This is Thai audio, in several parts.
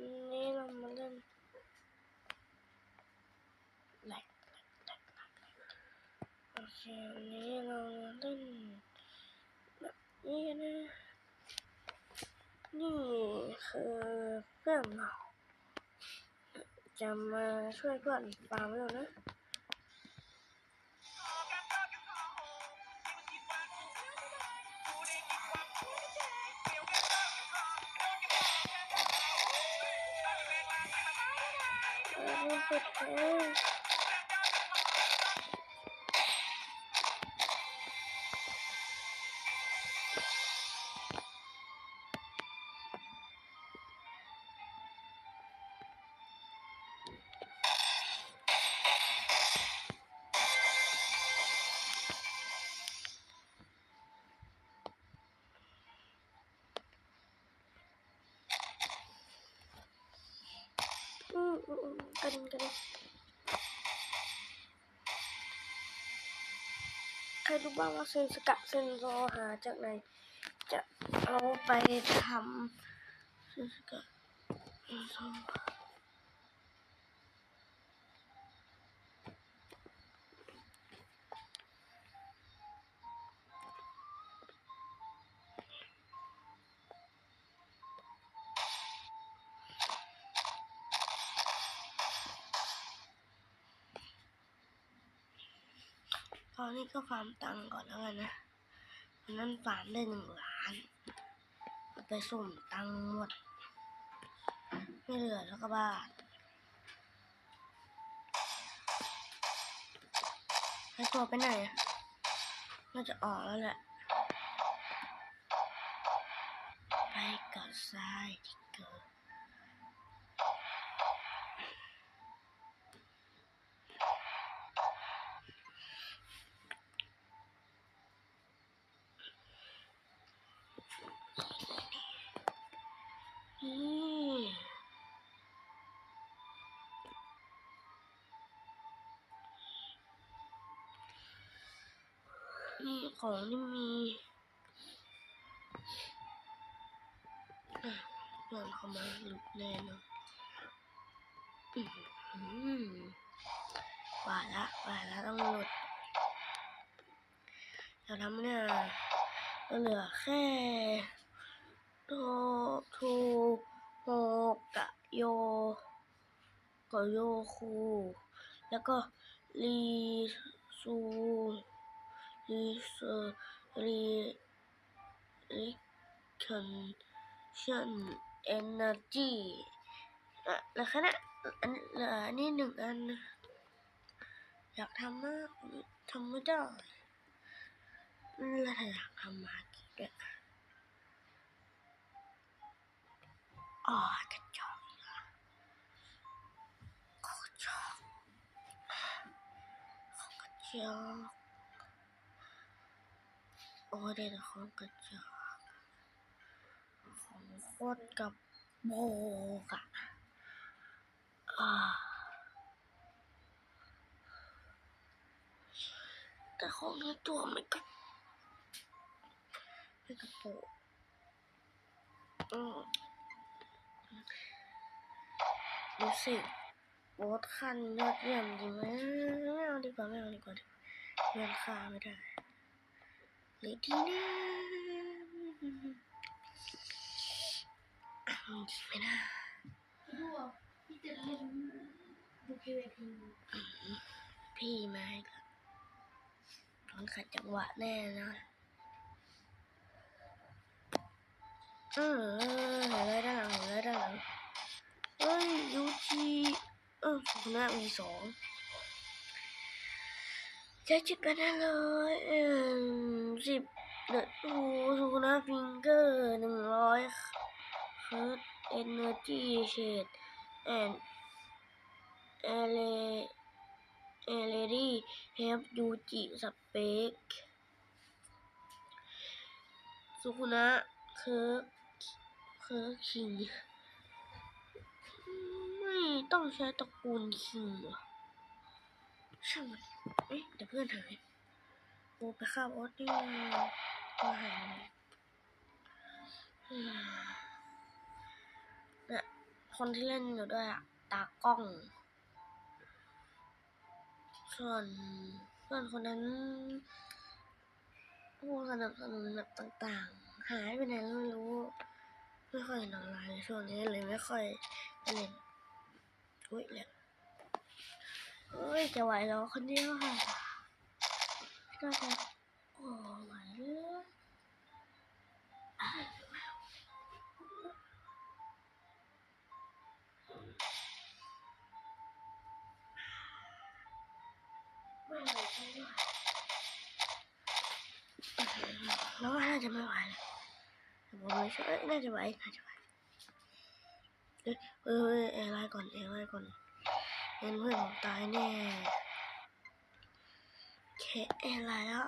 นี่เรามาเล่นแหลกแหลกแหลกแลกโอเคนี่เรามาเล่นแบบนี้นะนี่คือเพื่อนเราจะมาช่วยเพื่อนฟาร์มแล้วนะ เอืมอืมกันกันใครรู้บ้างว่าเซนสกะเซนโซหาจากไหน จะเอาไปทำเซนสกะเซนโซ ตอนนี้ก็ฟาร์มตังก่อนแล้วกันนะวันนั้นฟาร์มได้หนึ่งล้านไปสุ่มตังหมด ไม่เหลือแล้วก็บ้านไอตัวไปไหนอะน่าจะออกแล้วแหละ ไปกับทรายที่เกิด ของที่มีอะเดินเข้ามาหลุดแน่นอนอื้อหือว่าละว่าละต้องหลุดเดี๋ยวทำเนี่ยก็เหลือแค่โททูโฮกะโยกะโยคู แล้วก็รีซู รีเซอร์รีรีคันชันเอเนจีอะแล้วคะนะอันเหลืออันนี้หนึ่งอัน อยากทำมากทำไม่ได้แล้วอยากทำมากี่ด้วยอ๋อกระจอกกแล้วกระจอกองกระจอก โอ้ได้แต่ของกระจอกของโคตรกับโบกอะแต่ของในตัวมันก็ไม่กระโปงอืมดูสิโบสคันยอดเยี่ยมจริงไหมไม่เอาดีกว่าไม่เอาดีกว่าเพื่อนฆ่าไม่ได้ เลยทีนะไม่น่าดูอะพี่จะเล่นดูพีวีพีพี่มาให้กับโดนขัดจังหวะแน่นะเออเห็นเลยด้านหลังเห็นเลยด้านหลังเอ้ยยูจีเออคุณน่ามีสองใช้จุดไปได้เลยเออ สิบเดอะทูซูนาฟิงเกอร์หนึ่งร้อยเฮิร์ตเอเนอร์จีเชดแอนเอเลเอเลดี้เฮฟยูจิสเปกสุคุนะเคิร์กเคิร์กคิงไม่ต้องใช้ตระกูลคิงหรอช่างมันเอ๊ะเดี๋ยวเพื่อนหาย โอ้ไปข้าวออสนี่ก็หายเนี่ยคนที่เล่นอยู่ด้วยอะตากล้อง ส่วนเพื่อนคนนั้นผู้สนับสนุนแบบต่างๆ หายไปไหนไม่รู้ ไม่ค่อยเห็นออนไลน์ช่วงนี้เลยไม่ค่อยเล่นอุ้ยเลยเอ้ยจะไหวแล้วคนเดียวค่ะ ก็จะโอ้ไหวเลยอ้ายไม่ไหวไม่ไหวแล้วว่าน่าจะไม่ไหวแล้วผมไม่เชื่อเอ้ยน่าจะไหวน่าจะไหวเอ้ยเอ้ยเอ้ยไลน์ก่อนอ้ยไลน์ก่อนเงินเพื่อนผมตายแน่ แค่อ้ยไลน์แล้ว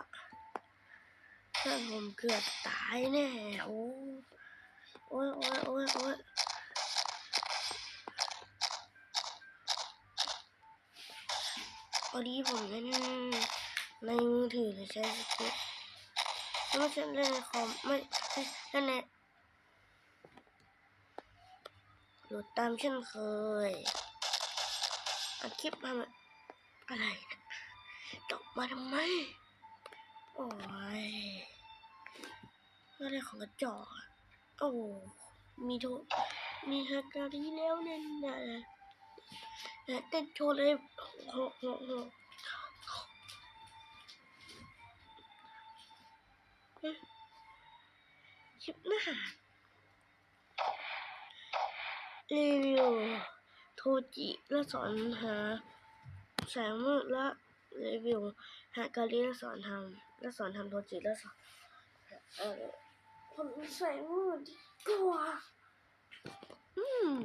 เพื่อนผมเกือบตายแน่โอ้โอ้ยโอ้ยโอ้ยโอ้ยพอดีผมเล่นในมือถือเลยใช้สกิปไม่ใช่เล่นในคอมไม่ไม่เล่นในหลุดตามเช่นเคยอัดคลิปทำอะไรนะ ตกมาทำไม โอ้ยอะไรของกระจอกโอ้มีโทมีฮัการีแล้วเนี่ยนะนะเต้นโชว์เลยโหโหโหคลิปหน้ารีวิวโทจิและสอนหาแสงมืดและ รีวิวหาการเรียนสอนทำแล้วสอนทำโทรเจกต์แล้วสอนเออผมใส่มืดกลัวอืม